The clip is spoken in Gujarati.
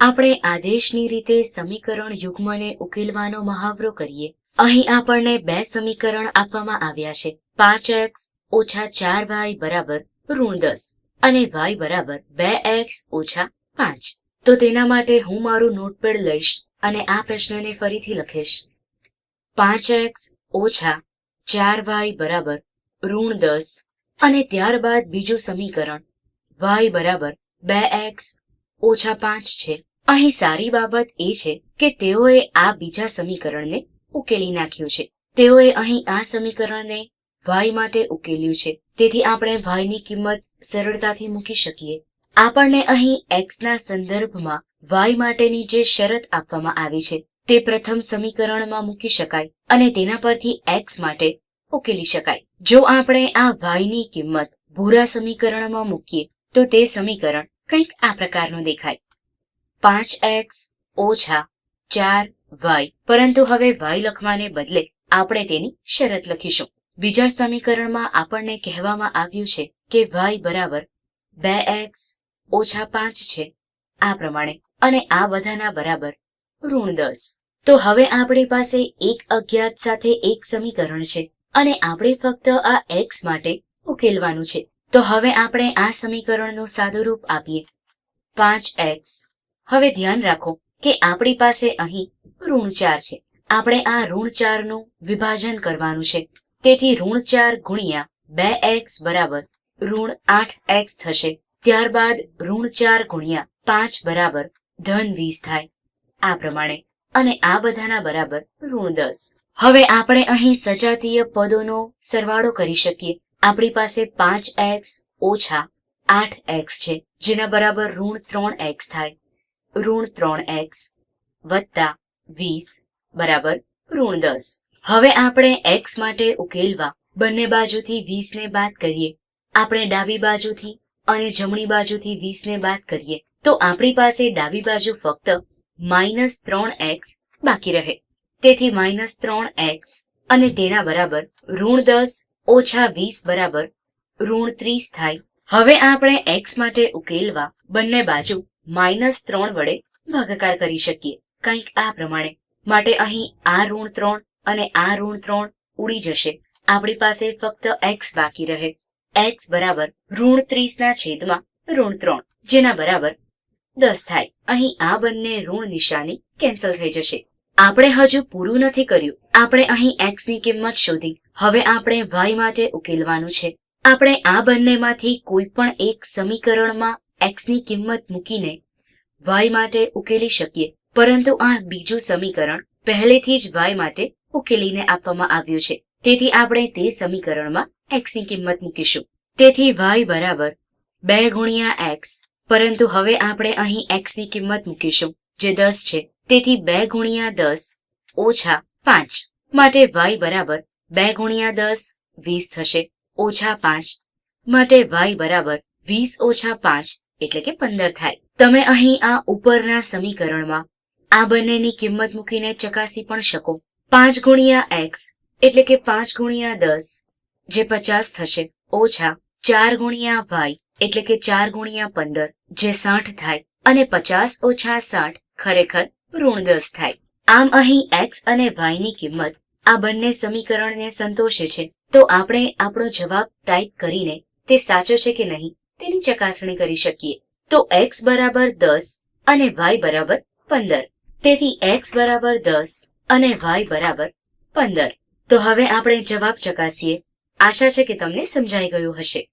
આપણે આદેશની રીતે સમીકરણ યુગ્મને ઉકેલવાનો મહાવરો કરીએ. અહીં આપણને બે સમીકરણ આપવામાં આવ્યા છે. પાંચ એક્સ ઓછા ચાર વાય બરાબર ઋણ દસ અને વાય બરાબર બે એક્સ ઓછા પાંચ. તો તેના માટે હું મારું નોટપેડ લઈશ અને આ પ્રશ્નને ફરીથી લખીશ. પાંચ એક્સ ઓછા ચાર વાય બરાબર ઋણ દસ અને ત્યારબાદ બીજું સમીકરણ. વાય બરાબર બે એક્સ ઓછા પાંચ છે. અહીં સારી બાબત એ છે કે તેઓએ આ બીજા સમીકરણને ઉકેલી નાખ્યું છે. તેઓએ અહીં આ સમીકરણને y માટે ઉકેલ્યું છે. તેથી આપણે y કિંમત સરળતાથી મૂકી શકીએ. આપણને અહીં x ના સંદર્ભમાં y માટેની જે શરત આપવામાં આવી છે, તે પ્રથમ સમીકરણમાં મૂકી શકાય અને તેના પરથી x માટે ઉકેલી શકાય. જો આપણે આ y કિંમત ભૂરા સમીકરણમાં મૂકીએ, તો તે સમીકરણ કંઈક આ પ્રકારનું દેખાય. પાંચ એક્સ ઓછા ચાર વાય. પરંતુ હવે વાય લખવાને બદલે આપણે તેની શરત લખીશું. બીજા સમીકરણમાં આપણને કહેવામાં આવ્યું છે કે વાય બરાબર બે એક્સ ઓછા પાંચ છે, આ પ્રમાણે. અને આ બધાના બરાબર ઋણ દસ. તો હવે આપણી પાસે એક અજ્ઞાત સાથે એક સમીકરણ છે અને આપણે ફક્ત આ એક્સ માટે ઉકેલવાનું છે. તો હવે આપણે આ સમીકરણનું સાદુરૂપ આપીએ. પાંચ એક્સ હવે ધ્યાન રાખો કે આપણી પાસે અહીં ઋણ ચાર છે. આપણે આ ઋણ ચારનું વિભાજન કરવાનું છે. તેથી ઋણ ચાર ગુણ્યા બે એક્સ બરાબર ઋણ આઠ એક્સ થશે. ત્યારબાદ ઋણ ચાર ગુણ્યા પાંચ બરાબર ધન વીસ થાય. આ પ્રમાણે. અને આ બધાના બરાબર ઋણ દસ. હવે આપણે અહીં સજાતીય પદોનો સરવાળો કરી શકીએ. આપણી પાસે પાંચ એક્સ ઓછા આઠ એક્સ છે, જેના બરાબર ઋણ ત્રણ એક્સ થાય. ઋણ ત્રણ એક્સ વત્તા વીસ બરાબર ઋણ દસ. હવે આપણે એક્સ માટે ઉકેલવા બંને બાજુથી વીસને બાદ કરીએ. આપણે ડાબી બાજુથી અને જમણી બાજુથી વીસને બાદ કરીએ. તો આપણી પાસે ડાબી બાજુ ફક્ત માઇનસ ત્રણ એક્સ બાકી રહે. તેથી માઇનસ ત્રણ એક્સ અને તેના બરાબર ઋણ દસ ઓછા વીસ બરાબર ઋણ ત્રીસ થાય. હવે આપણે એક્સ માટે ઉકેલવા બંને બાજુ માઇનસ ત્રણ વડે ભાગાકાર કરી શકીએ. કંઈક આ પ્રમાણે. માટે અહીં આ ઋણ ત્રણ અને આ ઋણ ત્રણ ઉડી જશે. આપણી પાસે ફક્ત એક્સ બાકી રહે. એક્સ બરાબર ઋણ ત્રીસના છેદમાં ઋણ ત્રણ, જેના બરાબર દસ થાય. અહીં આ બંને ઋણ નિશાની કેન્સલ થઈ જશે. આપણે હજુ પૂરું નથી કર્યું. આપણે અહીં એક્સની કિંમત શોધી. હવે આપણે વાય માટે ઉકેલવાનું છે. આપણે આ બંનેમાંથી કોઈ પણ એક સમીકરણમાં x ની કિંમત મૂકીને વાય માટે ઉકેલી શકીએ. પરંતુ આ બીજું સમીકરણ પહેલેથી જ વાય માટે ઉકેલીને આપવામાં આવ્યું છે. તેથી આપણે તે સમીકરણમાં એક્સની કિંમત મૂકીશું. તેથી વાય બરાબર બે ગુણ્યા એક્સ પરંતુ હવે આપણે અહીં એક્સની કિંમત મૂકીશું, જે દસ છે. તેથી બે ગુણ્યા દસ ઓછા પાંચ. માટે વાય બરાબર બે ગુણ્યા દસ વીસ થશે. ઓછા પાંચ. માટે વાય બરાબર વીસ ઓછા પાંચ એટલે કે પંદર થાય. તમે અહીં આ ઉપરના સમીકરણમાં આ બંનેની કિંમત મૂકીને ચકાસી પણ શકો. પાંચ ગુણ્યા એક્સ એટલે કે પાંચ ગુણ્યા દસ જે પચાસ થશે. ઓછા ચાર ગુણ્યા વાય એટલે કે ચાર ગુણ્યા પંદર જે સાઠ થાય. અને પચાસ ઓછા સાઠ ખરેખર ઋણ દસ થાય. આમ અહીં એક્સ અને વાયની કિંમત આ બંને સમીકરણને સંતોષે છે. તો આપણે આપણો જવાબ ટાઈપ કરીને તે સાચો છે કે નહીં? તેની ચકાસણી કરી શકીએ. તો એક્સ બરાબર દસ અને વાય બરાબર પંદર. તેથી એક્સ બરાબર દસ અને વાય બરાબર પંદર. તો હવે આપણે જવાબ ચકાસીએ. આશા છે કે તમને સમજાઈ ગયું હશે.